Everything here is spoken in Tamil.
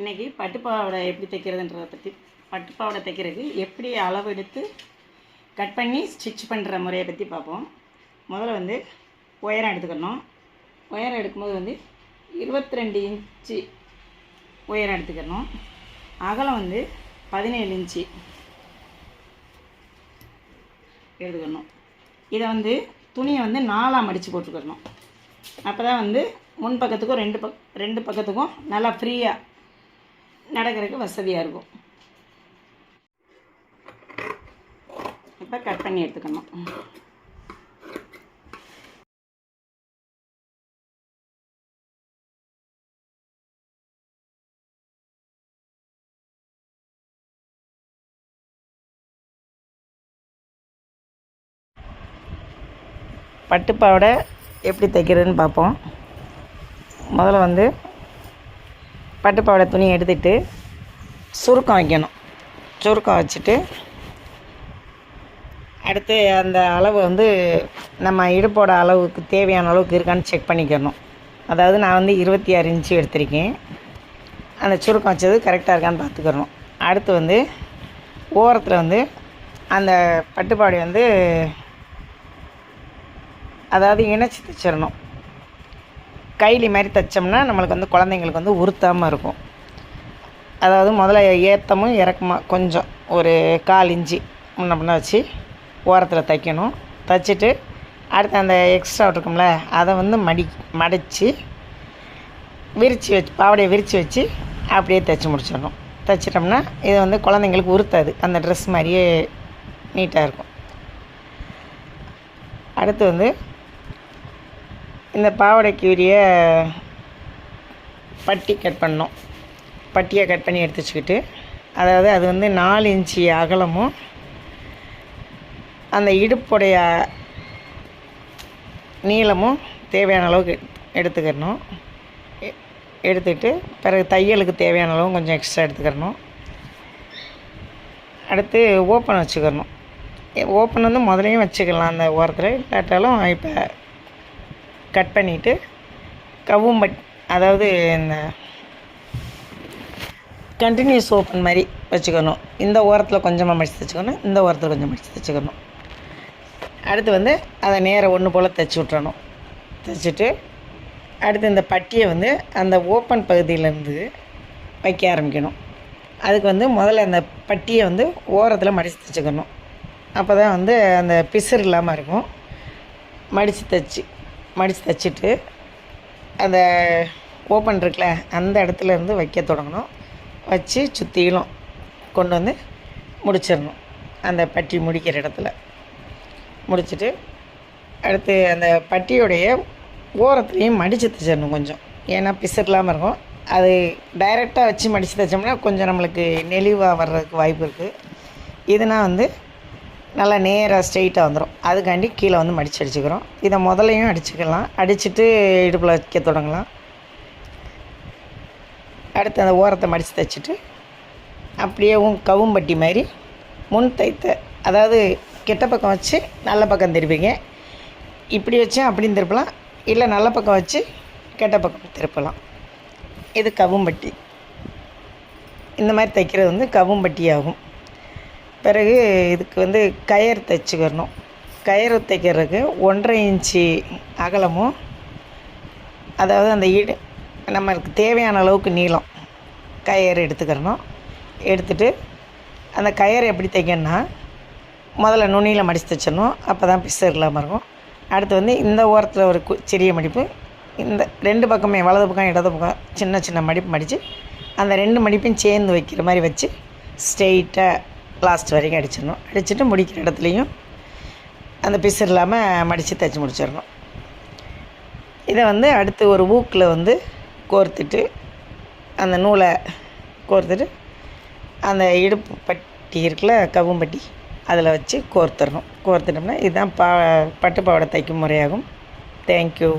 இன்றைக்கி பட்டுப்பாவாடை எப்படி தைக்கிறதுன்றத பற்றி பட்டுப்பாவாடை தைக்கிறதுக்கு எப்படி அளவு எடுத்து கட் பண்ணி ஸ்டிச் பண்ணுற முறையை பற்றி பார்ப்போம். முதல்ல வந்து உயரம் எடுத்துக்கணும். உயரம் எடுக்கும்போது வந்து இருபத்தி ரெண்டு இன்ச்சு உயரம் எடுத்துக்கணும். அகலம் வந்து பதினேழு இன்ச்சு எடுத்துக்கணும். இதை வந்து துணியை வந்து நாலாக மடித்து போட்டுக்கணும். அப்போ தான் வந்து முன் பக்கத்துக்கும் ரெண்டு பக் ரெண்டு பக்கத்துக்கும் நல்லா ஃப்ரீயாக நடக்கிறதுக்கு வசதியாக இருக்கும். இப்போ கட் பண்ணி எடுத்துக்கணும். பட்டுப்பாவடை எப்படி தைக்கிறதுன்னு பார்ப்போம். முதல்ல வந்து பட்டுப்பாவாடை துணி எடுத்துட்டு சுருக்கம் வைக்கணும். சுருக்கம் வச்சுட்டு அடுத்து அந்த அளவு வந்து நம்ம இடுப்போட அளவுக்கு தேவையான அளவுக்கு இருக்கான்னு செக் பண்ணிக்கணும். அதாவது நான் வந்து இருபத்தி ஆறு இன்ச்சு எடுத்திருக்கேன். அந்த சுருக்கம் வச்சது கரெக்டாக இருக்கான்னு பார்த்துக்கிறணும் அடுத்து வந்து ஓரத்தில் வந்து அந்த பட்டுப்பாடி வந்து அதாவது இணைச்சி தைச்சிடணும். கைலி மாதிரி தைச்சோம்னா நம்மளுக்கு வந்து குழந்தைங்களுக்கு வந்து உறுத்தாமல் இருக்கும். அதாவது முதல்ல ஏற்றமும் இறக்கமாக கொஞ்சம் ஒரு கால் இஞ்சி முன்ன பின்ன வச்சு ஓரத்தில் தைக்கணும். தைச்சிட்டு அடுத்து அந்த எக்ஸ்ட்ரா இருக்கும்ல அதை வந்து மடி மடித்து விரித்து வச்சு பாவாடையை விரித்து வச்சு அப்படியே தைச்சி முடிச்சிடணும். தைச்சிட்டோம்னா இது வந்து குழந்தைங்களுக்கு உறுத்தாது. அந்த ட்ரெஸ் மாதிரியே நீட்டாக இருக்கும். அடுத்து வந்து இந்த பாவடைக்கு உரிய பட்டி கட் பண்ணோம். பட்டியை கட் பண்ணி எடுத்து வச்சுக்கிட்டு அதாவது அது வந்து நாலு இன்ச்சு அகலமும் அந்த இடுப்புடைய நீளமும் தேவையான அளவுக்கு எடுத்துக்கிறணும் எ- எடுத்துக்கிட்டு பிறகு தையலுக்கு தேவையான அளவு கொஞ்சம் எக்ஸ்ட்ரா எடுத்துக்கிறணும் அடுத்து ஓப்பன் வச்சுக்கிறணும் ஓப்பன் வந்து முதலையும் வச்சுக்கலாம் அந்த ஓரத்தில் இல்லாட்டாலும் இப்போ கட் பண்ணிவிட்டு கவும் பட் அதாவது இந்த கண்டினியூஸ் ஓப்பன் மாதிரி வச்சுக்கணும். இந்த ஓரத்தில் கொஞ்சமாக மடித்து தைச்சிக்கணும். இந்த ஓரத்தில் கொஞ்சம் மடித்து தைச்சிக்கணும். அடுத்து வந்து அதை நேராக ஒன்று போல் தைச்சி விட்றணும் தைச்சிட்டு அடுத்து இந்த பட்டியை வந்து அந்த ஓப்பன் பகுதியிலேருந்து வைக்க ஆரம்பிக்கணும். அதுக்கு வந்து முதல்ல அந்த பட்டியை வந்து ஓரத்தில் மடித்து தைச்சிக்கணும். அப்போ தான் வந்து அந்த பிசுறு இல்லாமல் இருக்கும். மடித்து தைச்சி மடித்து தைச்சிட்டு அந்த ஓப்பன் இருக்குல்ல அந்த இடத்துல இருந்து வைக்க தொடங்கணும். வச்சு சுற்றிலும் கொண்டு வந்து முடிச்சிடணும். அந்த பட்டி முடிக்கிற இடத்துல. முடிச்சுட்டு அடுத்து அந்த பட்டியோடைய ஓரத்துலேயும் மடித்து தைச்சிடணும் கொஞ்சம். ஏன்னா பிசர்லாமல் இருக்கும். அது டைரெக்டாக வச்சு மடித்து தைச்சோம்னா கொஞ்சம் நம்மளுக்கு நெளிவாக வர்றதுக்கு வாய்ப்பு இருக்குது இதுனா வந்து நல்லா நேராக ஸ்ட்ரெயிட்டாக வந்துடும் அதுக்காண்டி கீழே வந்து மடித்து அடிச்சுக்கிறோம். இதை முதலையும் அடிச்சுக்கலாம். அடிச்சுட்டு இடுப்பில் வைக்க தொடங்கலாம். அடுத்து அந்த ஓரத்தை மடித்து தைச்சிட்டு அப்படியேவும் கவும்பட்டி மாதிரி முன் தைத்த அதாவது கெட்ட பக்கம் வச்சு நல்ல பக்கம் திருப்பிங்க. இப்படி வச்சு அப்படியும் திருப்பலாம். இல்லை நல்ல பக்கம் வச்சு கெட்ட பக்கம் திருப்பலாம். இது கவும்பட்டி. இந்த மாதிரி தைக்கிறது வந்து கவும்பட்டி ஆகும் பிறகு இதுக்கு வந்து கயர் தைச்சிக்கிறணும் கயிறு தைக்கிறதுக்கு ஒன்றரை இன்ச்சு அகலமும் அதாவது அந்த ஈடு நம்மளுக்கு தேவையான அளவுக்கு நீளம் கயிறு எடுத்துக்கிறணும் எடுத்துட்டு அந்த கயிறு எப்படி தைக்கணும்னா முதல்ல நுனியில் மடித்து தைச்சிடணும். அப்போ தான் பிசு இல்லாமல் இருக்கும் அடுத்து வந்து இந்த ஓரத்தில் ஒரு கு- சிறிய மடிப்பு. இந்த ரெண்டு பக்கமே வலது பக்கம் இடது பக்கம் சின்ன சின்ன மடிப்பு மடித்து அந்த ரெண்டு மடிப்பையும் சேர்ந்து வைக்கிற மாதிரி வச்சு ஸ்ட்ரெயிட்டாக லாஸ்ட் வரைக்கும் அடிச்சிடணும். அடிச்சுட்டு முடிக்கிற இடத்துலையும் அந்த பிசு இல்லாமல் மடித்து தைச்சி முடிச்சிடணும். இதை வந்து அடுத்து ஒரு ஊக்கில் வந்து கோர்த்துட்டு அந்த நூலை கோர்த்துட்டு அந்த இடுப்பு பட்டி இருக்குல்ல கவும்பட்டி அதில் வச்சு கோர்த்துடணும். கோர்த்துட்டோம்னா இதுதான் பா பட்டு பாவாடை தைக்கும் முறையாகும். தேங்க்யூ